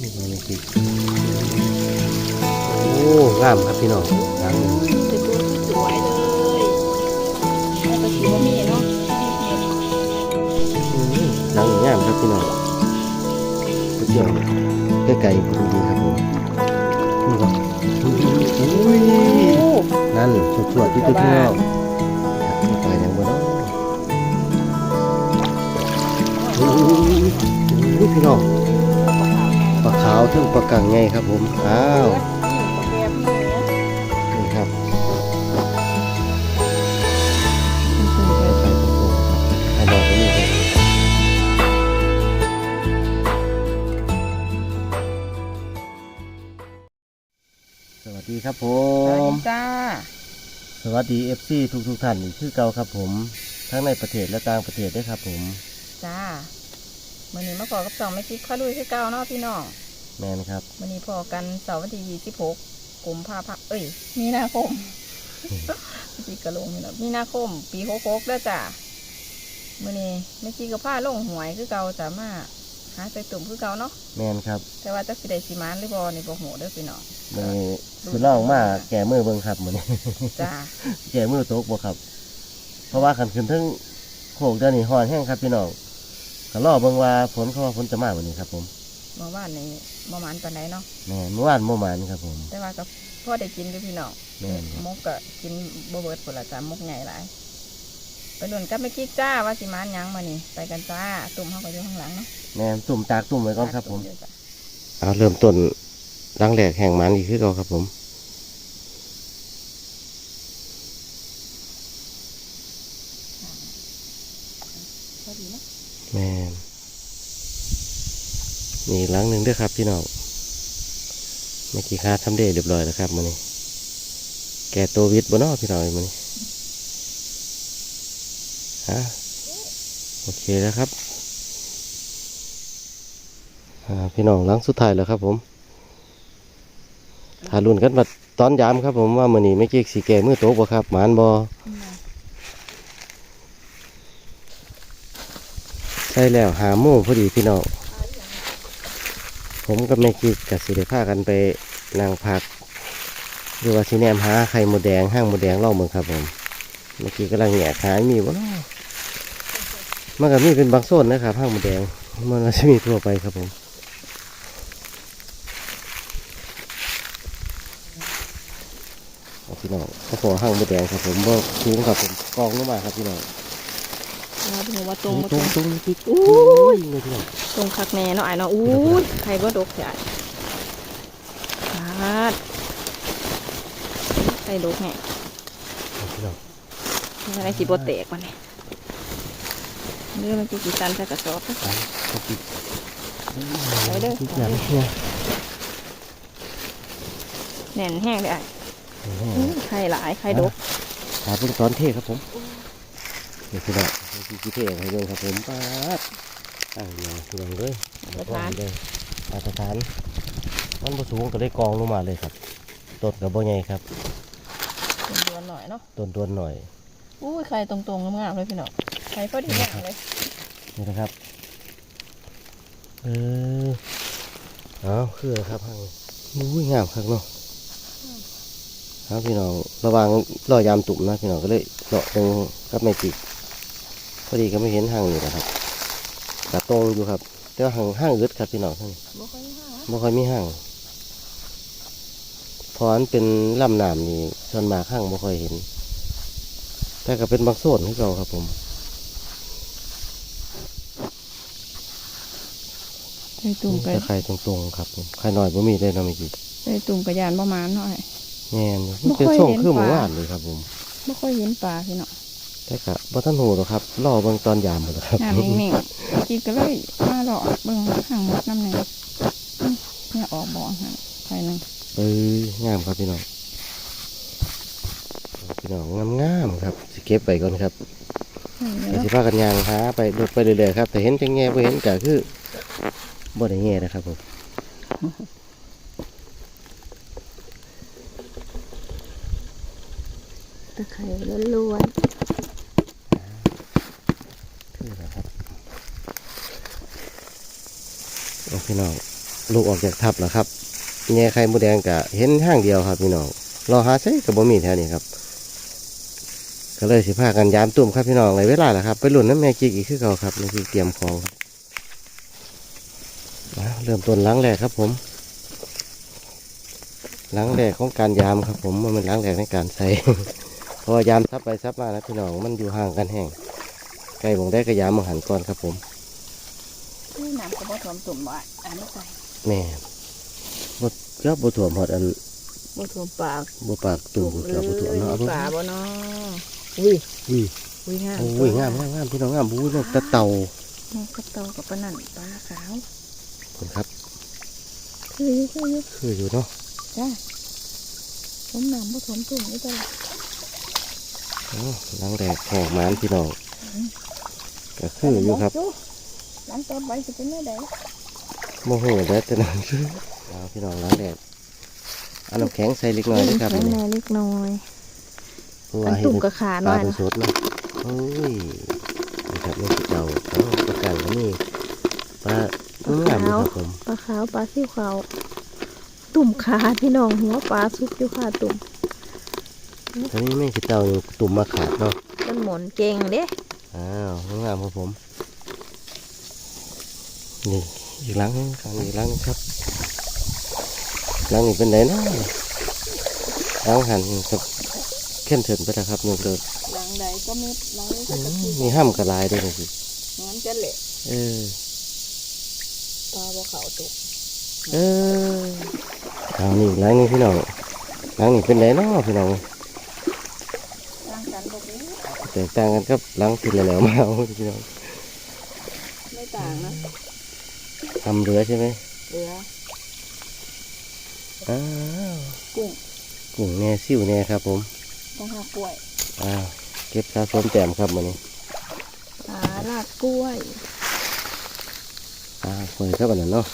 นี่มันมีกี่โอ้งามครับพี่น้องหลังนี้เป็นตัวสวยเลยแล้วก็สีบะหมี่เนาะหลังงามครับพี่น้องก๋วยเตี๋ยวไก่ๆดูดีครับผมนี่ครับนั่นสวดๆที่ตัวพี่น้องนี่ปย่างบ่เนาะอุ้พี่น้องาขาวถึงปลากังไงครับผม อ้าวนี่ครับไข่ไข่โป่งๆครับไข่ดอกก็มีครับสวัสดีครับผสวัสมดีจ้าสวัสดีเอฟซีทุกทุกๆท่านอีกคือเก่าครับผม ทั้งในประเทศและต่างประเทศด้วยครับผม จ้ามื่อนี้มาพอกับสองแม่จิ๊บข้าลุยคือเก่าเนาะพี่น้อง แมนครับมื่อนี้พอกันเสาร์วันที่ยี่สิบหกกุมภาพันธ์เอ้ย มีนาคมจีกระลงนี่เนาะมีนาคม ปีหกหกเด้อจ้ามื่อนี้แม่จีกับผ้าลงหวยคือเก่าสามารถหาใส่ตุ่มคือเก่าเนาะแมนครับ แต่ว่าจะสิได้สิมานหรือบอนี่บ่โหเด้อพี่น้องมันคือล่องมาแก่มือเบิ่งครับมันจ้าแก่มือโต๊กบ่ครับ เพราะว่าขันขึ้นถึงโขงเดือนนี้ฮอนแห้งครับพี่น้องก็รอเบิ่งว่าฝนเขาว่าฝนจะมาวันนี้ครับผม เมื่อวานนี้บ่หมานปานใดเนาะแม่นเมื่อวานเมื่อวานครับผมแต่ว่าก็พ่อได้กินอยู่พี่น้องแม่นครับมกก็กินบ่เบิดผลละจ้ามกใหญ่หลายไปหนุนกับไม่กิ๊กจ้าว่าสิมานหยังมานี่ไปกันจ้าตุ่มเขาก็อยู่ข้างหลังเนาะแม่นตุ่มตากตุ่มไว้ก่อนครับผมตุ่อยู่จ้ะเอาเริ่มต้นรังแหลกแห่งมันอีกคือเก่าครับผมพอดีเนาะ แม่น นี่อีกหลังหนึ่งด้วยครับพี่น้องเมื่อกี้คาดทำเดเรียบร้อยแล้วครับมันนี้แกตัววิทย์บนนอพี่น้องมันนี้ฮะโอเคแล้วครับอ่าพี่น้องหลังสุดท้ายแล้วครับผมทารุนกันมาตอนยามครับผมว่ามันนี้ไม่เกี่สีแก่มือโตกบ่ครับหมานบอใช่แล้วหาโมงพอดีพี่น้อง ผมกับแม่กิ๊กกับสิได้ากันไปนั่งพักหรือว่าสิแนมหาไข่หมูแดงห้างหมูแดงเล่าเมืองครับผม เมื่อกี้กำลังแหงหายมีบ่เนาะมันก็มีเป็นบางโซนนะครับห้างหมูแดง มันก็จะมีทั่วไปครับผมพี่น้องข้าวโพดห้างหมูแดงครับผมบ่สูงครับผมกองลงมาครับพี่น้อง เราถึงว่าตรงตรงตตรรงงติ๊กอู้โอ้ยยเลยพี่น้องตรงคักแน่เนาะไอ้เนาะอู้ยใครบ่ดกใหญ่พลาดใครดกแน่เอาพี่น้องยังไงสิบ่แตกมันนี่เรื่องมันจะกี่ตันใส่กระสอบเด้อไปเอาปิดไปเด้อปิดอย่างเนี่ยแน่นแห้งเลยไอ้อื้อไข่หลายไข่ดกหาเป็นตอนเทครับผม นี่คือแบบนี่คือเทให้ด้วยครับผมป้าดตั้งอย่างเพียงเลยเอากองเลยมาตรฐานมันบ่สูงก็ได้กองลงมาเลยครับต้นกับบ่ใหญ่ครับเป็นดวนหน่อยเนาะต้นดวนหน่อยอู้ยไข่ตรงๆงามๆเลยพี่น้องไข่พอดีแห้งเลยนี่นะครับเออเอาคือครับพังอุ้ยงามครับเนาะครับพี่น้องระวังรอยามตุ่มนะพี่น้องก็เลยเลาะตรงกับไม่จิก พอดีก็ไม่เห็นห่างอยู่นะครับกระตรงอยู่ครับ แต่ว่าห่างห่างอึดครับพี่น้องท่านบ่ค่อยห้างบ่ค่อยมีห่างเพราะอันเป็นลำน้ำนี่ส่วนมากห่างบ่ค่อยเห็น แต่ก็เป็นบางโซนที่เราครับผมไข่ตุ่มไปแต่ไข่ตรงๆครับผมไข่น้อยบ่มีได้เนาะเมื่อกี้ไข่ตุ่มกระยานประมาณหน่อยแม่นมันบ่ค่เป็นอยช่วงเห็นคือเมื่อปลาวานเลยครับผมไม่ค่อยเห็นปลาพี่น้อง แต่ก็บ่ทันหูหรอกครับรอเบิ่งตอนยามหมดแล้วครับน้ำนิ่งๆกินก็เลยมาหลอดเบิ่งห่างหมดน้ำหนึ่งอื้อเนี่ยออกบ่อห่างไข่หนึ่งเอ้ยงามครับพี่น้องพี่น้องงามๆครับสิเก็บไว้ก่อนครับนี่เดี๋ยวเนาะสิพากันยางหาไปรถไปเรื่อยๆครับแต่เห็นจังแง่บ่เห็นก็คือบ่ได้แง่นะครับผมตะไคร้ล้วนคือนะครับโอ้ พี่น้องลูกออกจากทับแล้วครับแง่ไข่มดแดงกะเห็นห้างเดียวครับพี่น้องรอหาใช้กับบ่มีแถวนี้ครับ ก็เลยสิพากันยามตุ่มครับพี่น้องในเวลาแหละครับ ไปหลุนน้ำแม่จิกอีกคือเก่าครับนี่คือเตรียมของครับเริ่มต้นล้างแรกครับผมล้างแรกของการยามครับ ผมมันเป็นล้างแรกในการใส่เพราะยามซับไปซับมานะพี่น้องมันอยู่ห่างกันแห้งไก่บงได้กระยามมาหันก่อนครับผม นี่น้ำกระบอกถ่วมตุ่มบ่อันนี้ใส่แม่บดเกือบบถ่วมหอดอันบ่ถ่วมปากบปากตุ่มเกือบบถ่วมเนาะเอาปเบิ่งลาบ่เนาะอุ้ยอุ้ยอุ้ยงามโอ้ยงามงามงามพี่น้องงามบู๊นกตะเต่านี่กระโตกับปลานั่นปลาขาวคนครับ คืออยู่คืออยู่คืออยู่เนาะจ้าผมน้ำบ่ถ่วมตุ่มนี่จ้ะโอ้ล้างแรกแห้งหมานพี่น้องก็คืออยู่ครับ น้ำต่อไปจะเป็นได้โมโหแล้วแต่นั้นคือเอาพี่น้องล้างแดดเอาน้ำแข็งใส่เล็กน้อยนะครับแข็งนี่แน่เล็กน้อยเพราะอัว่านให้ตุ่มกระขาปหน่ลาอยเป็นนะสดเนาะโอ้ยนะครับนี่คือเจ้าเอาประกันก็มีปลาเมื่อมครับผมปลาขาวปลาซิวขาวตุ่มขาพี่น้องหัวปลาซุกอยู่ค่ะตุ่มตอนนี้ไม่คือเจ้าอยู่ตุ่มมาขาดเนาะมันหมุนเก่งเด้อ้าวงามครับผม นี่อีกหลังหนึงข้างนี้อีกหลังหนึงครับหลังนี้เป็นไหนเนาะหลังหันกับเข้มเถินไปแล้วครับนี่เลยหลังใดก็มีหลังนี้อืก็มจะคือมีห้ามกระลายด้วยนะสิงั้นจะเละเออปลาบ่เขาตุกเออทางนี้หล้างนี้พี่น้องหล้างนี้เป็นไรเนาะพี่น้องร่างกันบ่รู้แตกต่างกันครับหล้างที่แล้วๆมาเอาพี่น้องไม่ต่างนะ ทำเรือใช่ไหมเหลืออ้าวกุ้งกุ้งแน่ซิ่วแน่ครับ ผมต้องหากล้วยอ้าวเก็บสะสมแต้มครับมันนี้ปลาลากกล้วยอ้าวคอยครับอันนั้นเนาะ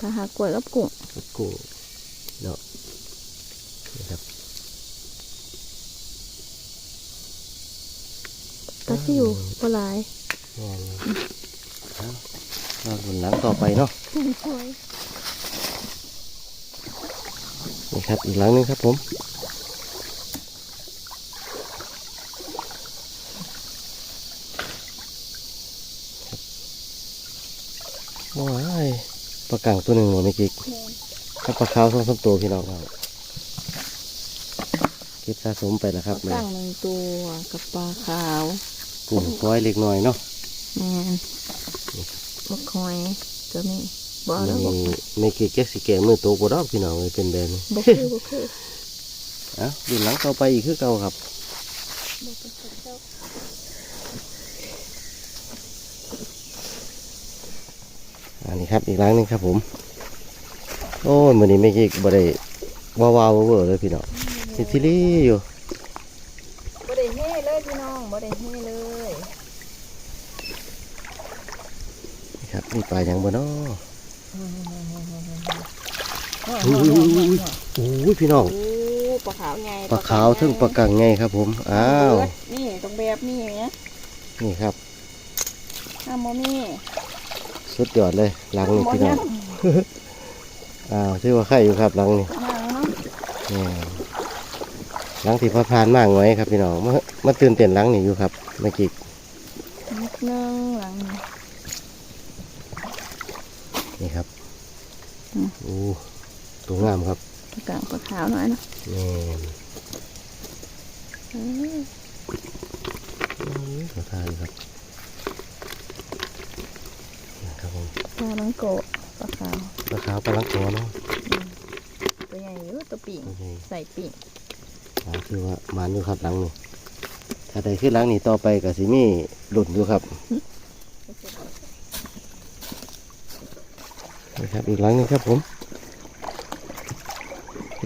ปลาหากล้วยกับกุ้งกุ้งเนาะนี่ครับปลาซิวปลาหลายแม่น เอาเราหนุนหลังต่อไปเนาะกุ้งสวยนี่ครับอีกหลังหนึงครับผมโอ้ยปลากังตัวหนึ่งหมดไม่กี่ถ้าปลาขาวสองสามตัวพี่น้องครับเก็บสะสมไปแล้วครับมันตั้งหนึ่งตัวกับปลาขาวกลุ่มก้อยเล็กน้อยเนาะแมน บักหอยก็มีบ่แล้วบ่มีไม่กี่แก๊กสิแกะมือโตกว่าดอกพี่น้องเลยเป็นแบบนี้บ่คือบ่คืออะดูหลังต่อไปอีกคือเก่าครับบ่คือเจ้าอันนี้ครับอีกหลังหนึงครับผม โอ้ยมือนี้ไม่กี่บ่ได้ว้าวๆเวอร์เลยพี่น้องสิทิลี่อยู่บ่ได้เฮ่เลยพี่น้องบ่ได้เฮ่เลย นี่ครับนี่ปลาอย่างบ่เนาะโอ้โอ้ยโอ้ยพี่น้องปลาขาวไงปลาขาวถึงปลากังไงครับ ผมอ้าวนี่ตรงแบบนี้เนี่ยนี่ครับน้ำโมมีสุดยอดเลยหลังนี่พี่น้องอ้าวชื่อว่าไข่อยู่ครับหลังนี่น้ำเนาะนี่หลังที่พอผ่านมากไว้ครับพี่น้องมามาตื่นเต้นหลังนี่อยู่ครับเมื่อกี้ นิดนึงหลังนี้ นี่ครับ อืม โอ้ ตัวงามครับปลากลางปลาขาวหน่อยเนาะนี่เออขอทานครับนะครับผมปลาลังโกะปลาขาวปลาขาวปลาลังตัวเนาะตัวใหญ่อยู่ตัวปีกโอเคใส่ปีกอ่าคือว่ามันอยู่ครับหลังนี่ถ้าได้ขึ้นหลังนี่ต่อไปก็สิมีหลุดอยู่ครับนะครับอีกหลังหนึงครับผม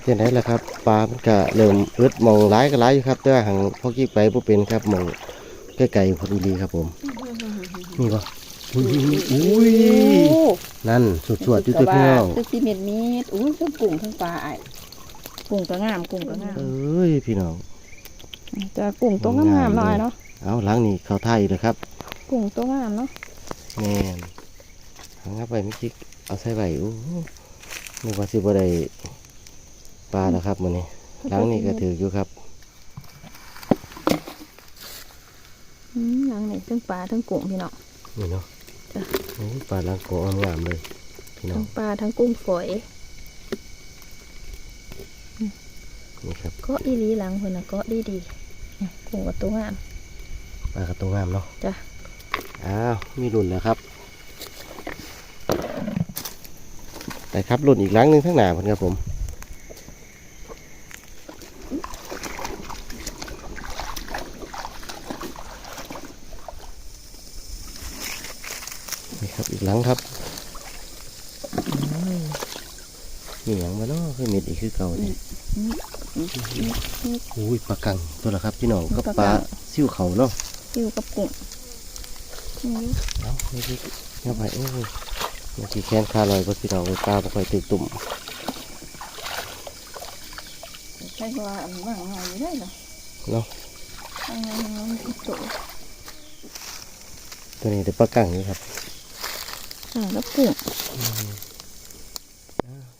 เป็นไงล่ะครับปลามันก็เริ่มอึดหมองร้ายก็ร้ายอยู่ครับแต่ว่าหางพอกี้ไปบ่เป็นครับหมองใกล้ๆพอดีครับผมนี่ปะอุ้ยอุ้ยนั่นสวดๆอยู่ตัวพี่น้องตัวซีเม็ดมีดอุ้ยทั้งกุ้งทั้งปลาไอ้กุ้งก็งามกุ้งก็งามเอ้ยพี่น้องแต่กุ้งตัวงามๆหน่อยเนาะเอาหลังนี่เขาท่าอยู่เลยครับ กุ้งตัวงามเนาะแม่นหางเอาไปไม่คิดเอาใส่ใบโอ้โหนึกว่าสิบ่ได้ ปลาแล้วครับมื้อนี้หลังนี้ก็ถืออยู่ครับอืมหลังไหนทั้งปลาทั้งกุ้งพี่น้องนี่เนาะจ้ะโอ้ยปลาลังโกงามๆเลยพี่น้อทั้งงปลาทั้งกุ้งฝอยนี่ครับก็อีหลีหลังเพิ่นน่ะก็ดีดีๆเนี่ยกุ้งกับตัวงามปลากระตัวงามเนาะจ้ะอ้าวมีรุ่นแล้วครับแต่ครับรุ่นอีกหลังหนึงทั้างหน้าเพิ่นครับผมนี่ครับอีก หลังครับมีอย่างมาเนาะคือเม็ดอีกคือเก่าเนี่ยอุ้ยปลากังตัวละครับพี่น้องกับปลากังปลาซิ่วเขาเนาะอยู่กับกุ้งนี่เอาไม่ดีเข้าไปโอ้ยเมื่อกี้แค้นคาลอยก็พี่น้องไปปลาบ่ค่อยตึกตุ่มใช่ว่าอันว่างงานอยู่ได้เหรอเนาะว่างงานมันติดตัวตัวนี้เดี๋ยวปลากังนี่ครับ อ่าแล้วกุ้ง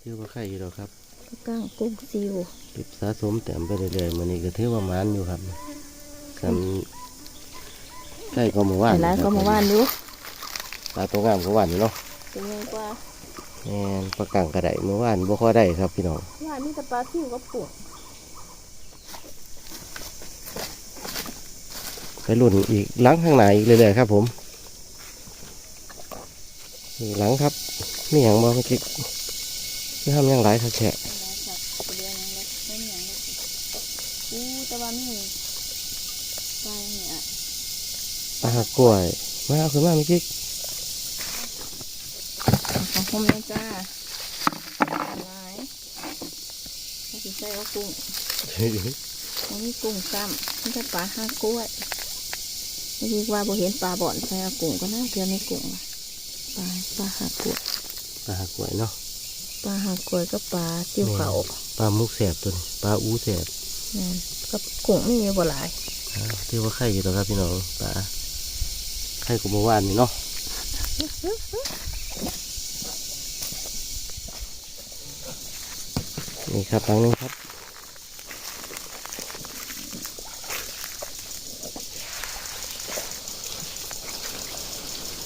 ชื่อว่าไข่อยู่แล้วครับก้างกุ้งซิวเก็บสะสมแต้มไปเรื่อยๆมันนี้ก็ถือว่ามันอยู่ครับกันใกล้ก็เมื่อวานแต่ร้านก็มาว่านอยู่ปลาตัวงามก็หวานอยู่เนาะเป็นไงกว่าแม่นปลากังกระไดเมื่อวานบ่ค่อยได้ครับพี่น้องว่านนี่แต่ปลาซิวกับกุ้งไปลุ่นอีกหลังข้างในอีกเรื่อยๆครับผม อีกหลังครับไม่อย่างบ่เมื่อกี้ที่ทำหยังหลายครับแฉะอู้แต่ว่ามีปลาเนี่ยปลากล้วยมาเอาขึ้นมาเมื่อกี้ของผมเลยจ้าอะไรถ้าสิใส่เอากุ้งมันมีกุ้งซ้ำนี่จะปลาห้ากล้วยเมื่อกี้ว่าบ่เห็นปลาบ่อนใส่เอากุ้งก็น่าเกลือในกุ้งว่ะ ปลาปลาหากล้วยปลากล้วยเนาะปลาหากล้วยก็ปลาจิ้วเขาปลามุกแสบตัวนี้ปลาอูแสบนั่นกับกุ้งไม่มีบ่หลายอ้าวที่ว่าไข่อยู่แล้วครับพี่น้องปลาไข่กับเมื่อวานนี่เนาะนี่ครับหลังนึงครับ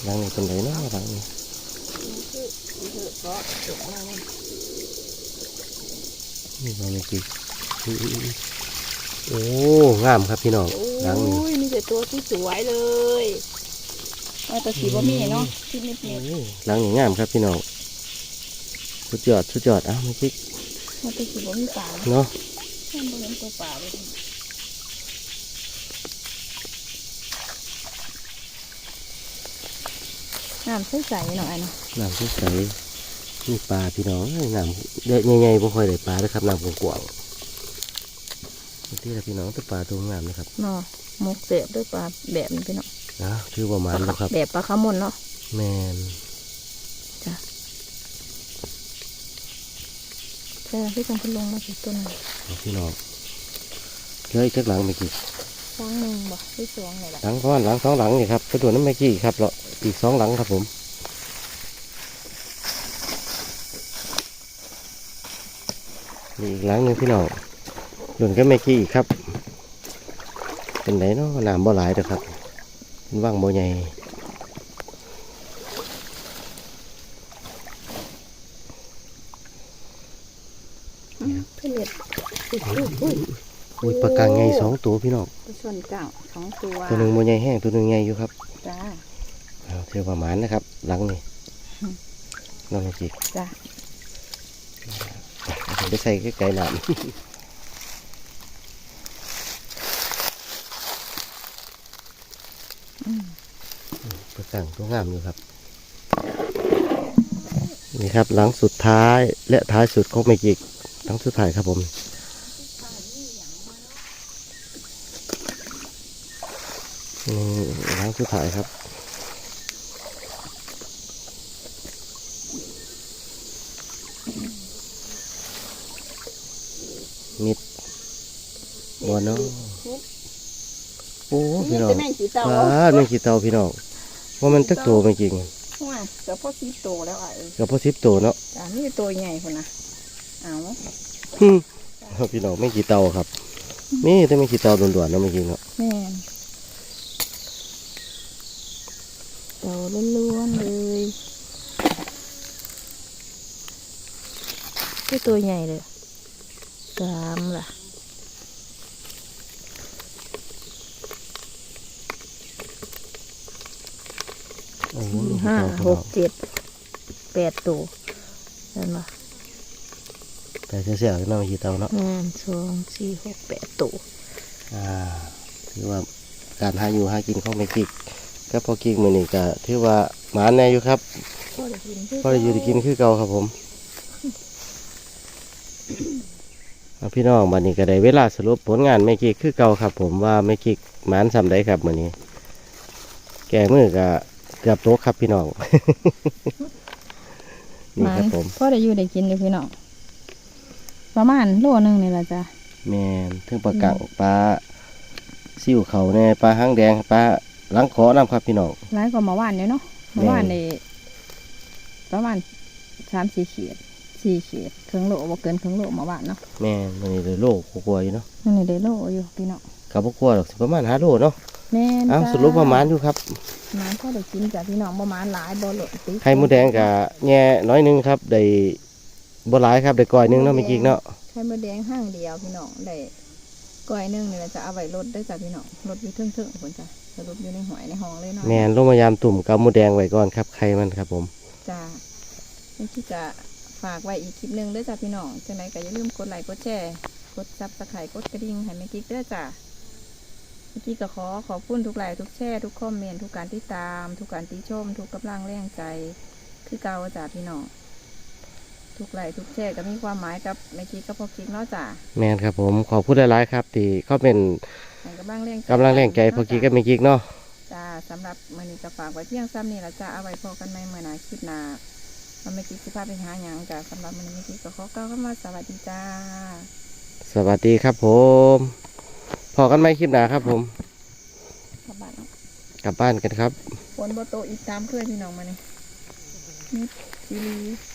หลังนี้เป็นไรเนาะหลังนี้นี่บางทีโอ้งามครับพี่น้องหลังนี้โอ้ยมีแต่ตัวที่สวยเลยว่าแต่สีบ่มีเนาะที่นิดนิดโอ้หลังนี้งามครับพี่น้องสุดยอดสุดยอดเอ้าไม่คิดว่าแต่สีบ่มีปลาเนาะแค่บ่เห็นตัวปลาเลย น้ำใสๆหน่อยเนาะน้ำที่ใสมีปลาพี่น้องเอ้ยน้ำเด็ดใหญ่ๆบ่ค่อยได้ปลาเลยครับน้ำกว้างๆที่ละพี่น้องแต่ปลาตัวงามนะครับเนาะหมกเสียบด้วยปลาแบบนี้พี่เนาะนะชื่อว่ามันแล้วครับ แบบปลาขาวมนเนาะแมนใช่ที่จังเพิ่นลงมาสิต้นเอาพี่น้องเหลยจากหลังเมื่อกี้ สองหนึ่งบ่ที่สองเลยล่ะหลังประมาณหลังสองหลังนี่ครับไปดูน้ำเมื่อกี้ครับแล้วอีกสองหลังครับผมนี่อีกหลังหนึงพี่น้องหลุนก็เมื่อกี้อีกครับ เป็นไหนเนาะน้ำบ่หลายเด้อครับมันว่างบ่ใหญ่เพื่อนเล็ดอุ้ยอุ้ย อุ้ยอุ้ยปลากางไงสองตัวพี่น้องตัวส่วนกลางสองตัวตัวหนึ่งบ่ใหญ่แห้งตัวหนึ่งใหญ่อยู่ครับจ้าเอาเที่ยวประมาณนะครับ หลังนี่อืมน้องเมื่อกี้จ้าเอาไปใส่ใกล้ๆน้ำอืมปลากางตัวงามอยู่ครับ นี่ครับหลังสุดท้ายและท้ายสุดของเมกิกหลังสุดท้ายครับผม นี่หลังสุดท้ายครับมิดบัวเนาะโอ้พี่น้องจะแม่งสีเต่าว้าแม่งขี้เต่าพี่น้องว่ามันตักโตไม่จริงห่วยเกือบพอสิบโตแล้วอะเออก็พอสิบตัวเนาะจ้านี่ตัวใหญ่คนนะเอาอืมเอาพี่น้องไม่กี่เตาครับนี่แต่ไม่กี่เตาด่วนๆเนาะไม่กี่เนาะ แม่นเต่าล้วนๆเลยนี่ตัวใหญ่เลยสามล่ะห้าหกเจ็ดแปดตัวเห็นปะแต่เสียๆเนาะไม่กี่เตาเนาะสองสี่หกแปดตัวอ่าถือว่าการหาอยู่หากินของแม่กิก ก็พอกิกมือนี่ก็ถือว่าหมาแน่อยู่ครับพ่อได้กินพอได้อยู่ได้กินคือเก่าครับผมเอาพี่น้องบัดนี้ก็ได้เวลาสรุปผลงานแม่กิกคือเก่าครับ ผมว่าแม่กิกหมานสำได้ครับมื้อนี้ แก่มือก็เกือบโตกครับพี่น้องนี่ครับผมพ่อได้อยู่ได้กินอยู่พี่น้องประมาณโลนึงนี่แหละจ้ะแม่นถึงปลากังปลาซิ่วเขาแน่ปลาหางแดงปลา หลังขอน้ำครับพี่น้องร้ายกว่าเมื่อวานเนี่ยเนาะเมื่อวานนี่ประมาณสามสี่ขีดสี่ขีดครึ่งโลบ่เกินครึ่งโลเมื่อวานเนาะแม่นมันนี่เลยโลกกลัวาๆอยู่เนาะนั่นนี่ได้โลอยู่พี่น้องกับพวกกลัวหรอกสิประมาณห้าโลเนาะแม่นอ้าวจ้สรุปประมาณอยู่ครับหมานพ่อได้กินจ้ะพี่น้องประมาณหลายบ่หลดติไข่มดแดงกับแง่น้อยหนึงครับได้บ่หลายครับได้ก้อยหนึงเนาะเมื่อกี้เนาะไข่มดแดงห้างเดียวพี่น้องได้ก้อยหนึงนี่แหละจะเอาไว้รถได้อจ้ะพี่น้องรถอยู่เทึ่งๆคนจ้ะ สรุปอยู่ในหอยในห้องเลยเนาะแม่นลงมายามตุ่มกับมดแดงไว้ก่อนครับไข่มันครับผมจ้านี่ที่จะฝากไว้อีกคลิปหนึ่งเด้วยจ้าพี่น้องจังไรก็อย่าลืมกดไลค์กดแชร์กดซับสไครต์กดกระดิ่งให้แม่กิ๊กเด้วยจ้าเมื่อกี้ก็ขอขอบคุณทุกไลค์ทุกแชร์ทุกคอมเมนต์ทุกการติดตาม ทุกการติชม ทุกกำลังแรงใจ คือเก่าจ้าพี่น้องทุกไลค์ทุกแชร์ก็มีความหมายกับแม่กิ๊กกับพ่อกิ๊กเนาะจ้า แม่นครับผมขอบคุณหลายๆครับที่เขาเป็นให้ กำลังแรงใจกำลังแรงใจพอกี้กับเมื่อกี้เนาะจ้าสำหรับมื้อนี้ก็ฝากไว้เพียงซ้ำนี่ละจ้าเอาไว้พอกันในเมื่อหนาคลิปหน้าว่าแม่กิ๊กสิพาไปหาหยังจ้าสำหรับมื้อนี้แม่กิ๊กก็ขอกล่าวคำว่าสวัสดีจ้า สวัสดีครับผมพอกันไหมคลิปหน้าครับผม กลับบ้านเนาะกลับบ้านกันครับฝนบ่โตกอีกตามเคยพี่น้องมานี่นิดซีรีส์